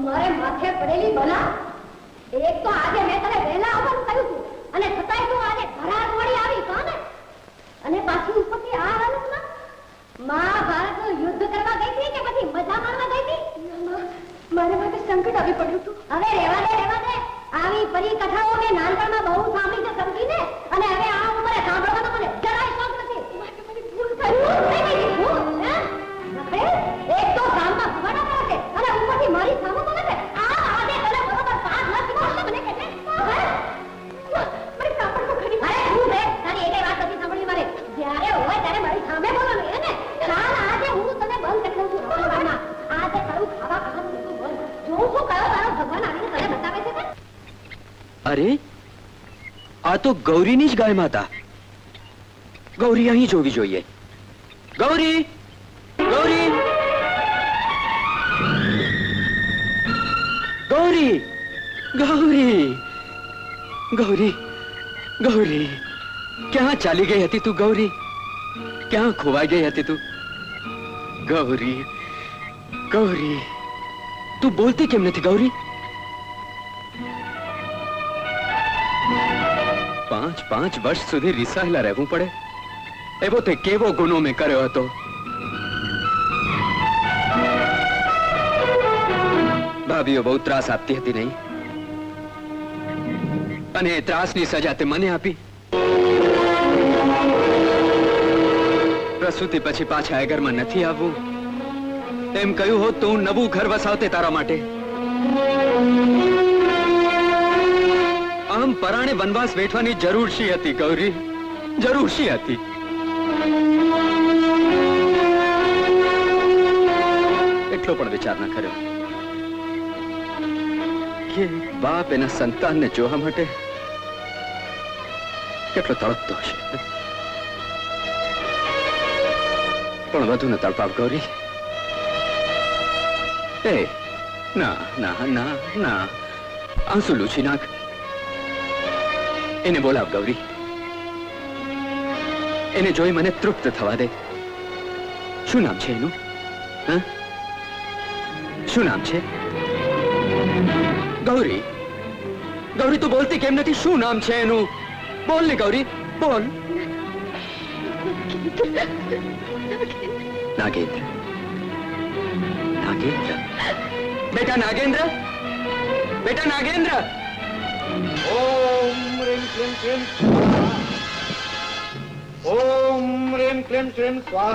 અમારે માથે પડેલી બલા? એક તો આજે મેં તને વહેલા આવવાનું કહ્યું હતું અને છતાંય તું આજે ઘરાર વળી આવી કાને? અને પાછી ઉપરથી આ હાલતમાં? મહાભારતનું યુદ્ધ કરવા ગઈ હતી કે પછી મજા માણવા ગઈ હતી? મારે માટે સંકટ આવી પડ્યું હતું. હવે રહેવા દે રહેવા દે. આવી પરિકથાઓ મેં નાનપણમાં બહુ સાંભળી છે સમજીને અને હવે આ ઉંમરે સાંભળવાનો મને જરાય શોખ નથી. માટે મને ભૂલ થઈ ભૂલ એક અરે, આ તો ગૌરીની જ ગાય માતા. ગૌરી અહીં જોવી જોઈએ. ગૌરી ગૌરી. ગૌરી ગૌરી ગૌરી ગૌરી. ક્યાં ચાલી ગઈ હતી તું ગૌરી? ક્યાં ખોવાઈ ગઈ હતી તું? ગૌરી ગૌરી. તું બોલતી કેમ નથી ગૌરી? પાંચ પાંચ વર્ષ સુધી રિસાયેલા રહેવું પડે? એવો તે કેવો ગુનો મેં કર્યો હતો? ભાભીઓ, બહુ ત્રાસ આપતી હતી નહીં? અને એ ત્રાસની સજા તે મને આપી? પ્રસૂતિ પછી પાછા એ ઘરમાં નથી આવવું? એમ કહ્યું હોત તો હું નવું ઘર વસાવતે તારા માટે. પરાણે વનવાસ વેઠવાની જરૂર શી હતી, ગૌરી? જરૂર શી હતી? એટલો પણ વિચાર ન કર્યો. કે બાપ એના સંતાનને જોવા માટે કેટલો તળપતો હશે? પણ વધુ ન તડપાવ, ગૌરી. એ, ના ના ના ના. આંસુ લૂછી નાખ. એને બોલાવ, ગૌરી. એને જોઈ મને તૃપ્ત થવા દે. શું નામ છે એનું? શું નામ છે? ગૌરી ગૌરી, તું બોલતી કેમ નથી? શું નામ છે એનું? બોલ ને, ગૌરી, બોલ. નાગેન્દ્ર. નાગેન્દ્ર? બેટા નાગેન્દ્ર? બેટા નાગેન્દ્ર? ઓમ rim klim trim Om rim klim trim swa.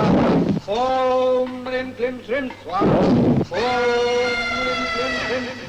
Om rim klim trim swa. Om rim klim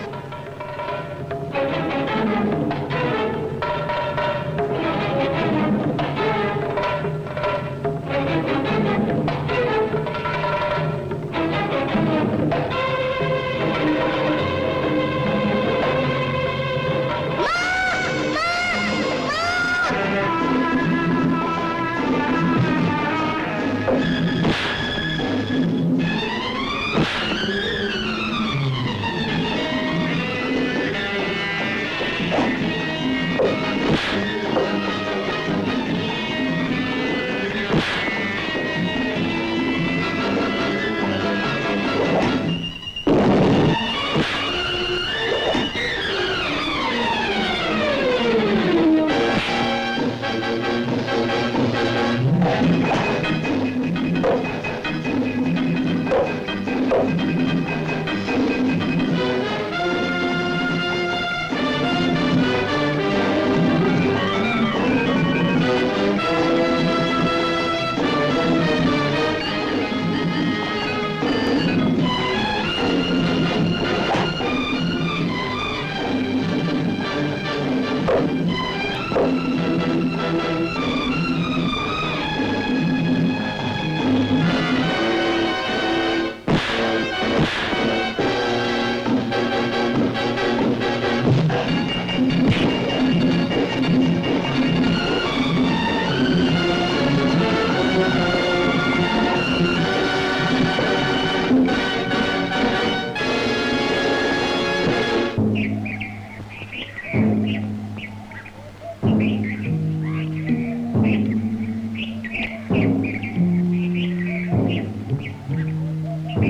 કોણ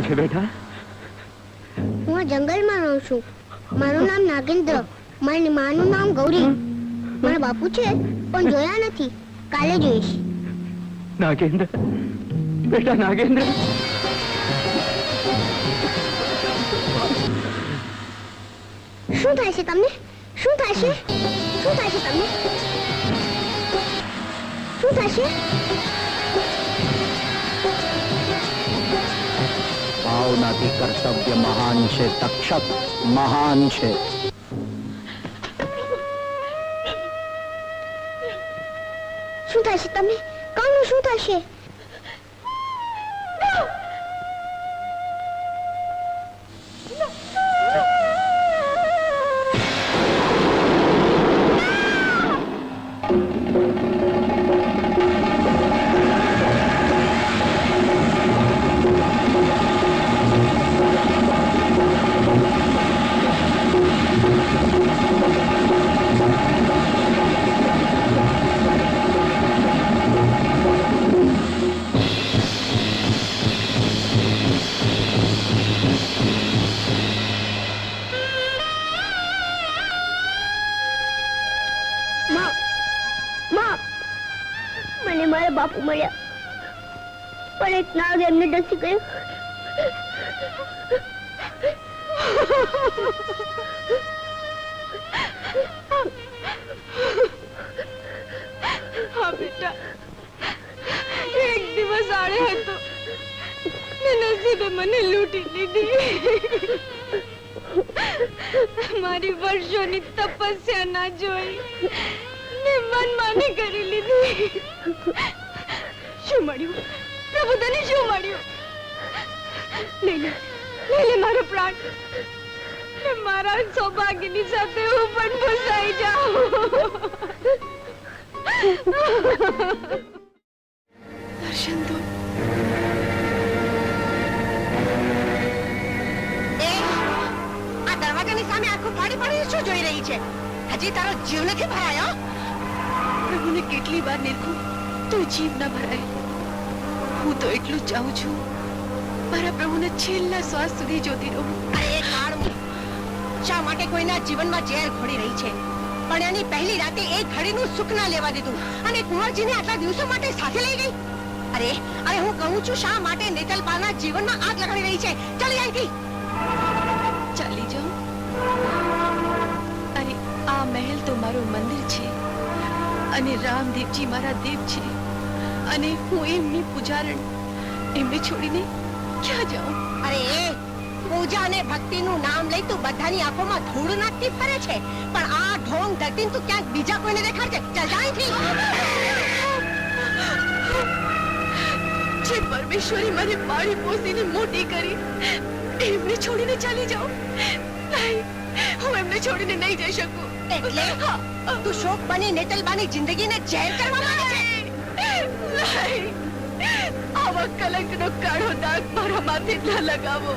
છે બેટા? હું જંગલમાં રહું છું. મારું નામ નાગેન્દ્ર. મારી માનું નામ ગૌરી. મારા બાપુ છે પણ જોયા નથી. કાલે જોઈશ. નાગેન્દ્ર બેટા નાગેન્દ્ર શું થાય છે તમને શું થાય છે શું થાય છે તમને શું થશે ભાવનાથી કર્તવ્ય મહાન છે તક્ષક મહાન છે શું થશે તમને કાનું શું એક એમને ડસી ગયો. એક દિવસ આડે હતો. નસીબે મને લૂંટી લીધી. મારી વર્ષોની તપસ્યા ના જોઈ ને મનમાની કરી લીધી. શું મળ્યું? શું મળ્યું. લઈ લે લઈ લે મારો પ્રાણ. ને મારા સૌભાગ્યની સાથે હું પણ ફસાઈ જાઉં. દર્શન દો દરવાજાની સામે આંખો ફાડી ફાડીને શું જોઈ રહી છે? હજી તારો જીવ નથી ભરાયો? પ્રભુને કેટલી વાર નિરખું તો જીવ ન ભરાય. હું તો એટલું જ ચાહું છું. મારા પ્રભુને છેલ્લા શ્વાસ સુધી જોતી રહું. અરે કાળ શા માટે કોઈના જીવનમાં ઝેર ઘોડી રહી છે? પણ એની પહેલી રાતે એ ઘડીનું સુખ ના લેવા દીધું અને કુંવરજીને આટલા દિવસો માટે સાથે લઈ ગઈ? અરે અરે હું કહું છું શા માટે નેતલપાલના જીવનમાં આગ લગાડી રહી છે? ચાલી અહીંથી ચાલી જાઉં અરે આ મહેલ તો મારું મંદિર છે. અને રામદેવજી મારા દેવ છે. અને હું એમની પૂજારણ એમને છોડીને ક્યાં જાઉં? અરે એ પૂજા અને ભક્તિનું નામ લઈ તું બધાની આંખોમાં ધૂળ નાખતી ફરે છે. પણ આ ઢોંગ ધરતી તું ક્યાંક બીજા કોઈને દેખાડજે. ચાલ જા અહીંથી. જે પરમેશ્વરી મને પાળી પોસીને મોટી કરી એમને છોડીને ચાલી જાઉં? હું એમને છોડીને નહીં જઈ શકું. એટલે તું શોક બની નેતલબાની જિંદગીને ઝેર કરવા માંગે કલંકનો કાળો દાગ મારા માથે ન લગાવો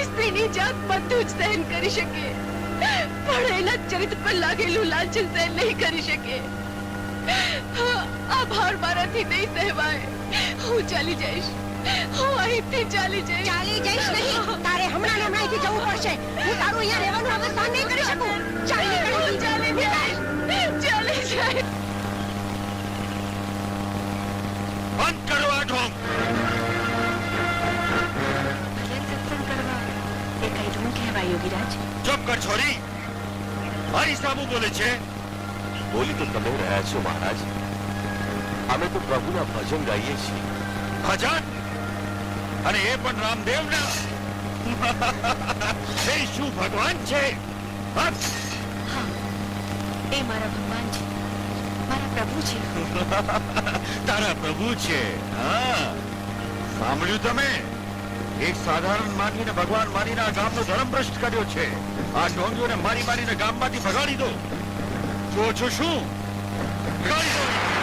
સ્ત્રીની જાત બધું જ સહન કરી શકે પણ એના ચરિત્ર પર લાગેલું લાંછન સહન નહીં કરી શકે આ ભાર મારાથી નહીં સહેવાય હું ચાલી જઈશ હું અહીંથી ચાલી જઈશ ચાલી જઈશ નહીં તારે હમણાં ને હમણાં અહીંથી જવું પડશે હું તારું અહીંયા રહેવાનું હવે સહન નહીં કરી શકું ચાલી ચાલી જઈશ ચાલી જઈશ બંધ કરો આ ઢોંગ. ચૂપ કર છોરી. મારી બોલે છે. બોલી તો તમે રહ્યા છો મહારાજ. અમે તો પ્રભુના ભજન ગાઈએ છીએ. ભજન? અને એ પણ રામદેવના. એ શું ભગવાન છે? એ મારા ભગવાન છે. પ્રભુ છે તારા પ્રભુ છે હા. સાંભળ્યું તમે? એક સાધારણ માનીને ભગવાન મારીને આ ગામનો ધર્મ ભ્રષ્ટ કર્યો છે. આ ઢોંગીઓને મારી મારીને ગામમાંથી ભગાડી દો. જો છો શું? ભગાડી દો.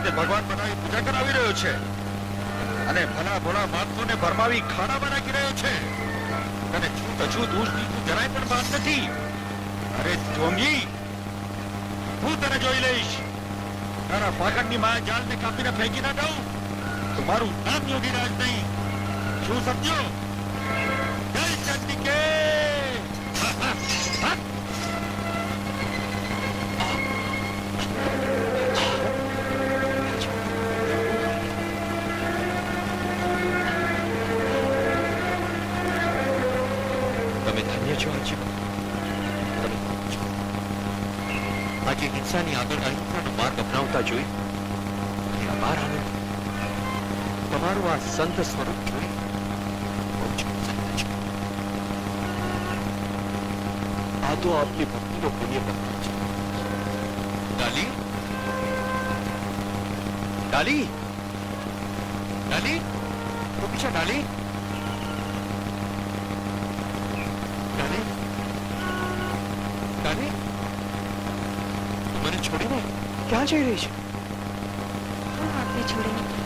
જાતને ભગવાન બનાવી પૂજા કરાવી રહ્યો છે. અને ભલા ભોળા માણસોને ભરમાવી ખાડા બનાવી રહ્યો છે. તને છૂત અછૂત ઊંચ નીચું જરાય પણ વાત નથી. અરે જોંગી, હું તને જોઈ લઈશ. તારા પાખંડની માયા જાળને કાપીને ફેંકી ના દઉં મારું નામ યોગીરાજ નહીં. શું સમજ્યો? સંત સ્વરૂપ. આ તો આપની ભક્તિનો પુણ્ય પ્રતાપ છે. ડાલી? ડાલી? ડાલી? તો પીછા ડાલી? ડાલી? ડાલી? મને છોડીને ક્યાં જઈ રહી છે? હું આપને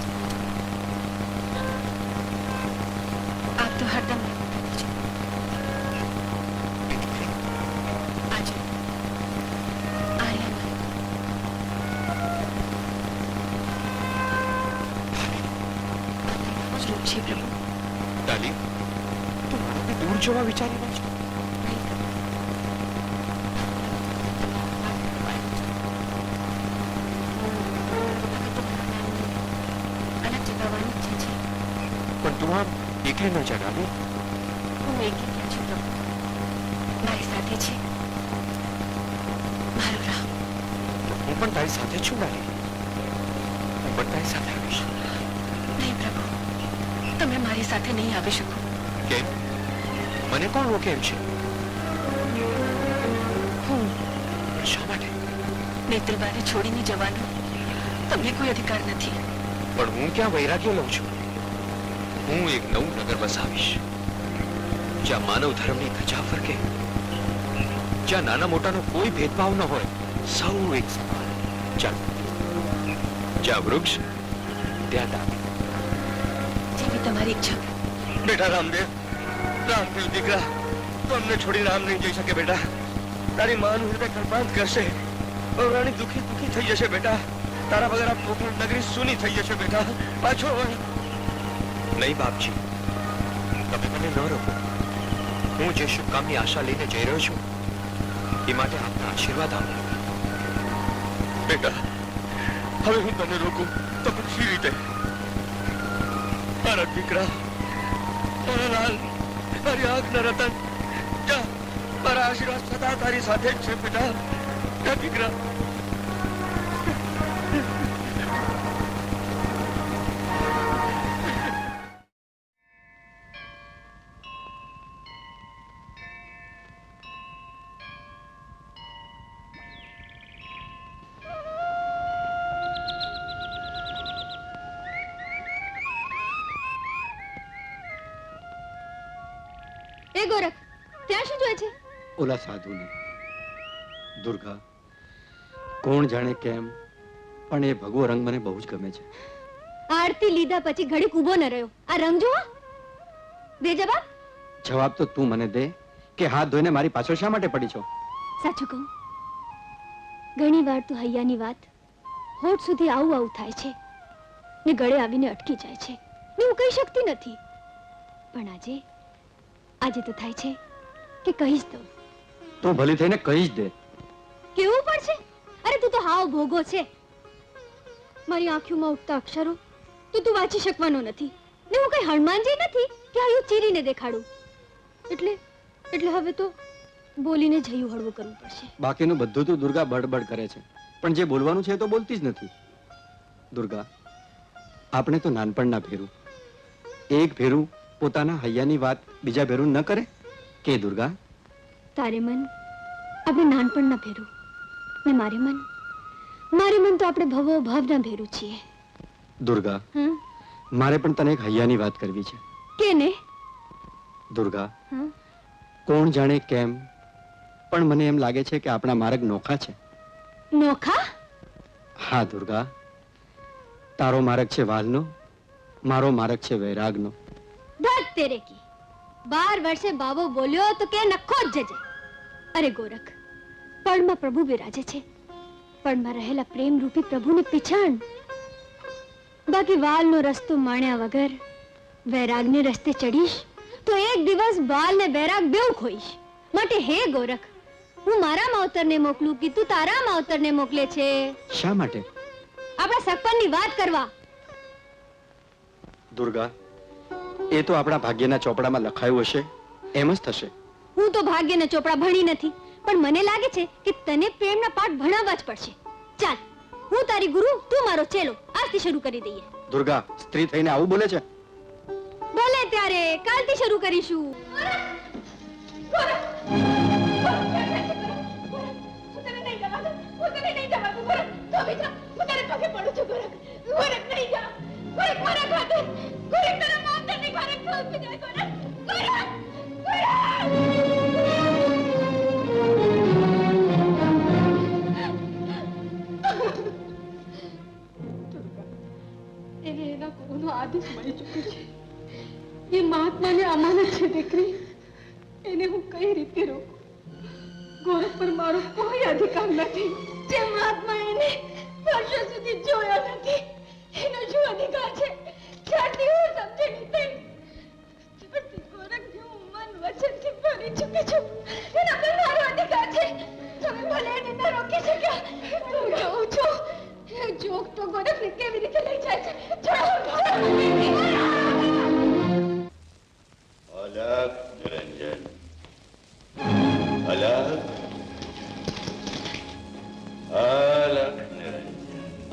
અલગ જગાવવાની પણ તું આમ એકલી ન જા હું એકલી ક્યાં છું મારી સાથે છે. મારો રામ હું પણ તારી સાથે છું ડાલી હું પણ તારી સાથે આવીશ. નહીં પ્રભુ તમે મારી સાથે નહીં આવી શકો. કેમ? મને કોણ રોકે એમ છે? હું. શા માટે? નેત્રબાને છોડીને જવાનો તમને કોઈ અધિકાર નથી. પણ હું ક્યાં વૈરાગ્ય લઉં છું? હું એક નવું નગર વસાવીશ જ્યાં માનવ ધર્મની ધજા ફરકે જ્યાં નાના મોટાનો કોઈ ભેદભાવ ન હોય. સૌ એક સમાન. ચાલ. જ્યાં વૃક્ષ ત્યાં દાવી જેવી તમારી ઈચ્છા. બેટા રામદેવ રામદેવ દીકરા તો અમને છોડી રામ નહીં જઈ શકે બેટા. તારી માનું હૃદય કલ્પાંત કરશે. રાણી દુખી દુખી થઈ જશે બેટા. તારા વગર આ પોખરણ નગરી સૂની થઈ જશે બેટા. પાછો નહીં બાપજી. તમે મને ન રોકો. હું જે શુભ કામની આશા લઈને જઈ રહ્યો છું. એ માટે આપના આશીર્વાદ આપો. બેટા હવે હું તમને રોકું તો પછી રીતે. મારા દીકરા મારા લાલ મારી ન રતન. જા મારા આશીર્વાદ સદા તારી સાથે જ છે બેટા જા ઓલા સાધુને દુર્ગા કોણ જાણે કેમ પણ એ ભગવો રંગ મને બહુ જ ગમે છે. આરતી લીધા પછી ઘડીક ઊભો ન રહ્યો. આ રંગ જુઓ. બે જવાબ? જવાબ તો તું મને દે કે હાથ ધોઈને મારી પાછળ શા માટે પડી છો? સાચું કહું. ઘણી વાર તો હૈયાની વાત હોઠ સુધી આવું આવું થાય છે ને ગળે આવીને અટકી જાય છે. ને હું કહી શકતી નથી. પણ આજે આજે તો થાય છે કે કહી જ દઉં તું ભલી થઈને કહી જ દે. કેવું પડશે? અરે તું તો હાવ ભોગો છે. મારી આંખોમાં ઉઠતા અક્ષરો. તો તું વાંચી શકવાનો નથી. ને હું કઈ હનુમાનજી નથી કે આયુ ચીરીને દેખાડું? એટલે એટલે હવે તો બોલીને જયું હળવું કરવું પડશે. બાકીનું બધું તો દુર્ગા બડબડ કરે છે. પણ જે બોલવાનું છે તો બોલતી જ નથી. દુર્ગા આપણે તો નાનપણના ભેરું. એક ભેરું પોતાના હૈયાની વાત બીજા ભેરું ન કરે? કે દુર્ગા? તારે મન? આપણે નાનપણના ભેરું. ને મારે મન? મારે મન તો આપણે ભવો ભાવના ભેરું છીએ. દુર્ગા મારે પણ તને એક હૈયાની વાત કરવી છે. કેને? દુર્ગા કોણ જાણે કેમ? પણ મને એમ લાગે છે કે આપણા માર્ગ નોખા છે. નોખા? હા દુર્ગા. તારો માર્ગ છે વાલનો મારો માર્ગ છે વૈરાગનો. ધત તેરે કી. બાર વર્ષે બાબો બોલ્યો તો કે નખો જ જજે. અરે ગોરખ પળમાં પ્રભુ બિરાજે છે. પળમાં રહેલા પ્રેમ રૂપી પ્રભુને પીછાણ. બાકી વાલનો રસ્તો માણ્યા વગર વૈરાગને રસ્તે ચડીશ તો એક દિવસ ને વૈરાગ બેવ ખોઈશ માટે હે ગોરખ હું મારા માવતરને મોકલું કે તું તારા માવતરને મોકલે છે? શા માટે? આપણા સગપણની વાત કરવા. દુર્ગા એ તો આપણા ભાગ્યના ચોપડામાં લખાયું હશે. એમ જ થશે. હું તો ભાગ્યના ચોપડા ભણી નથી પણ મને લાગે છે કે તને પ્રેમના પાઠ ભણાવવા જ પડશે ચાલ હું તારી ગુરુ તું મારો ચેલો આજથી શરૂ કરી દઈએ દુર્ગા સ્ત્રી થઈને આવું બોલે છે બોલે ત્યારે કાલથી શરૂ કરીશું એને એના ગુરુનો આદેશ મળી ચૂક્યો છે એ મહાત્માની અમાનત છે દીકરી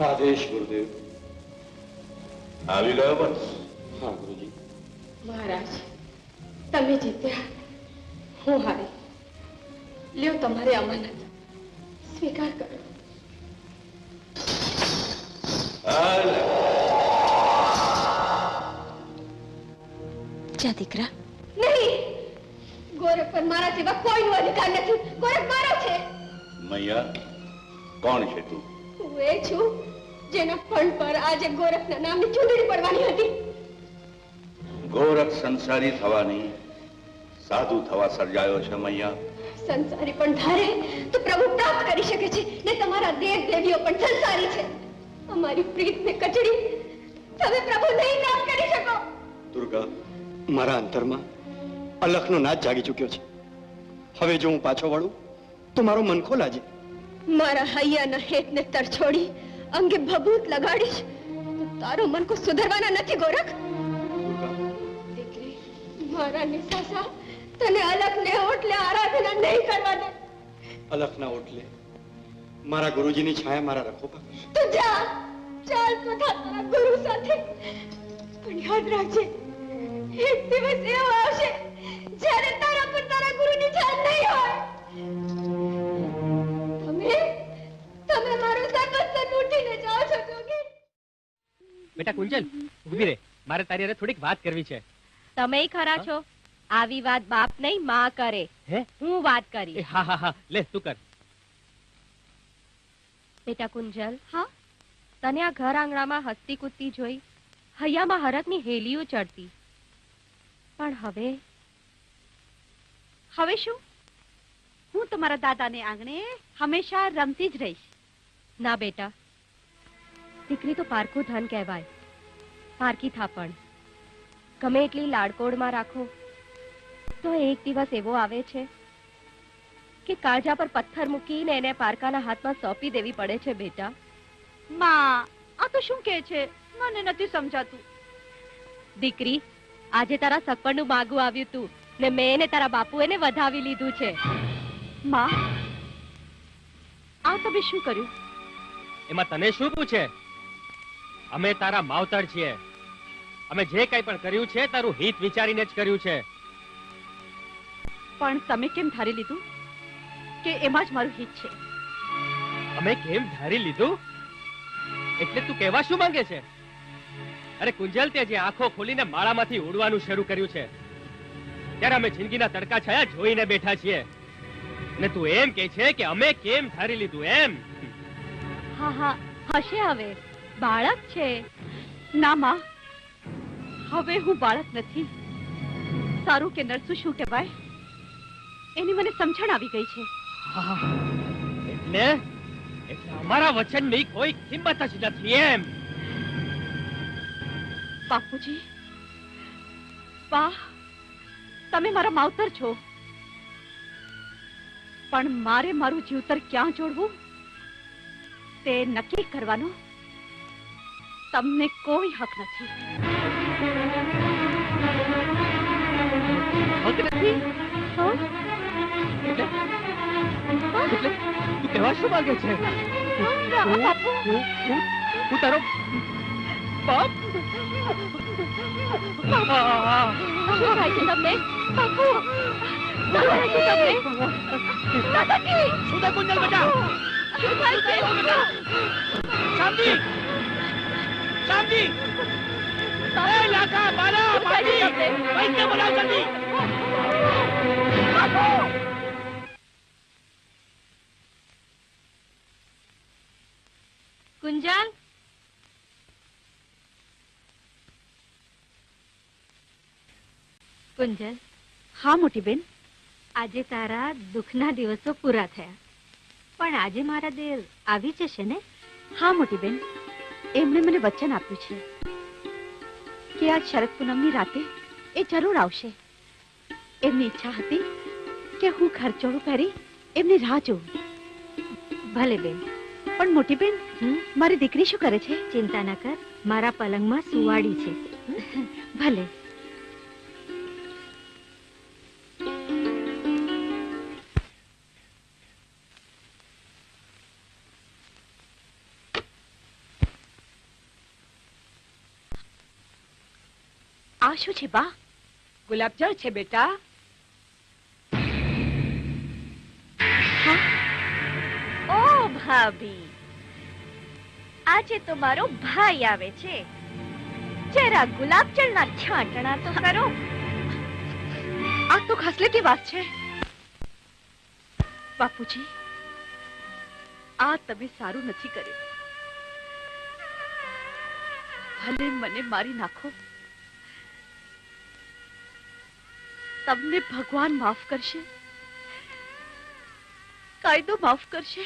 આદેશ ગુરુદેવ આવી ગયો બસ હા ગુરુજી મહારાજ તમે જીત્યા. હું હારી. લ્યો તમારી અમાનત. સ્વીકાર કરો. જા દીકરા. નહીં! ગોરખ પર મારા જેવા કોઈનો અધિકાર નથી. ગોરખ મારો છે. મૈયા કોણ છે તું? હું એ છું જેના ફંડ પર આજે ગોરખના નામની ચૂંટણી પડવાની હતી. ગોરખ સંસારી થવાની સાધુ થવા સર્જાયો છે મૈયા. સંસારી પણ ધારે તો પ્રભુ પ્રાપ્ત કરી શકે છે ને તમારા દેવ દેવીઓ પણ સંસારી છે. અમારી પ્રીતને કચડી તમે પ્રભુ નહીં પ્રાપ્ત કરી શકો. દુર્ગા મારા અંતરમાં અલખનો નાદ જાગી ચૂક્યો છે. હવે જો હું પાછો વળું તો મારો મન ખોલાજે. મારા હૈયાના હેતને તરછોડી અંગે ભભૂત લગાડીશ તો તારું મન કો સુધરવાના નથી ગોરખ. દીકરી મારા નિસાસા તને અલગ ને ઓટલે આરાધના નહીં કરવા દે. અલખના ઓટલે? મારા ગુરુજીની છાયા મારા રખો પર કરશે જા ચાલ તથા તારા ગુરુ સાથે. પણ યાદ રાખજે એક દિવસ એવો આવશે જ્યારે તારા પર તારા ગુરુની છાયા નહીં હોય. બેટા કુંજલ ઊભી રે. મારે તારી અરે થોડીક વાત કરવી છે. તમે ખરા છો? આવી વાત બાપ નહીં માં કરે. હું? વાત કરી હા હા હા. લે તું કર. બેટા કુંજલ હા? તને આ ઘર આંગણામાં હસતી કૂદતી જોઈ હૈયામાં હરતની હેલીઓ ચડતી. પણ હવે? હવે શું? હું તમારા દાદાને આંગણે હંમેશા રમતી જ રહીશ. ના બેટા દીકરી તો પારખું ધન કહેવાય. પારખી થાપણ. ગમે એટલી લાડકોડમાં રાખો તો એક દિવસ એવો આવે છે કે કાળજા પર પથ્થર મૂકીને એને પારકાના હાથમાં સોંપી દેવી પડે છે બેટા. માં આ તો શું કહે છે? મને નથી સમજાતું. દીકરી આજે તારા સગપણનું માગું આવ્યું તું ને મેં એને તારા બાપુ એને વધાવી લીધું છે. માં આ તમે શું કર્યું? એમાં તને શું પૂછે? અમે તારા માવતર છીએ. અમે જે કંઈ પણ કર્યું છે તારું હિત વિચારીને જ કર્યું છે. પણ તમે કેમ ધારી લીધું? કે એમાં જ મારું હિત છે? અમે કેમ ધારી લીધું? એટલે તું કહેવા શું માંગે છે? અરે કુંજલ તે જે આંખો ખોલીને માળામાંથી ઉડવાનું શરૂ કર્યું છે ત્યારે અમે જિંદગીના તડકા છાયા જોઈને બેઠા છીએ. ને તું એમ કે છે કે અમે કેમ ધારી લીધું એમ? હા હા હશે હવે. બાળક છે. ના માં હવે હું બાળક નથી. સારું કે નરસું શું કહેવાય? એની મને સમજણ આવી ગઈ છે. એટલે? એટલે અમારા વચનની કોઈ કિંમત જ નથી એમ. બાપુજી બા તમે મારા માવતર છો. પણ મારે મારું જીવતર ક્યાં જોડવું? તે નક્કી કરવાનો તમને કોઈ હક નથી. નથી? એટલે તું કહેવા શું માંગે છે હું- તારો બાપ. શું થાય છે તમને બાપુ શાંતિ લાખા બાલા પાટી વૈદ્ય બોલાવ જલ્દી કુંજલ હા મોટી બેન. આજે તારા દુઃખના દિવસો પૂરા થયા. પણ આજે મારા દેર આવી જશે ને? હા મોટી બેન એમણે મને વચન આપ્યું છે કે આજ શરદ પૂનમની રાતે એ જરૂર આવશે. એમની ઈચ્છા હતી કે હું ખર્ચોળું પહેરી એમની રાહ જોઉં. ભલે બેન પણ મોટી બેન મારી દીકરી શું કરે છે? ચિંતા ન કર મારા પલંગમાં સુવાડી છે. ભલે. આ શું છે બા? ગુલાબજળ છે બેટા. ઓ ભાભી આજે તો મારો ભાઈ આવે છે. જરા ગુલાબજળના છાંટણા તો કરો. આ તો ખાસલેટી વાત છે. બાપુજી આ તમે સારું નથી કર્યું. ભલે મને મારી નાખો. તમને ભગવાન માફ કરશે? કાયદો માફ કરશે?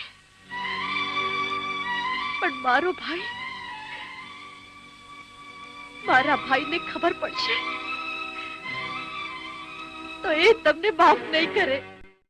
પણ મારો ભાઈ, મારા ભાઈને ખબર પડશે. તો એ તમને માફ નહીં કરે.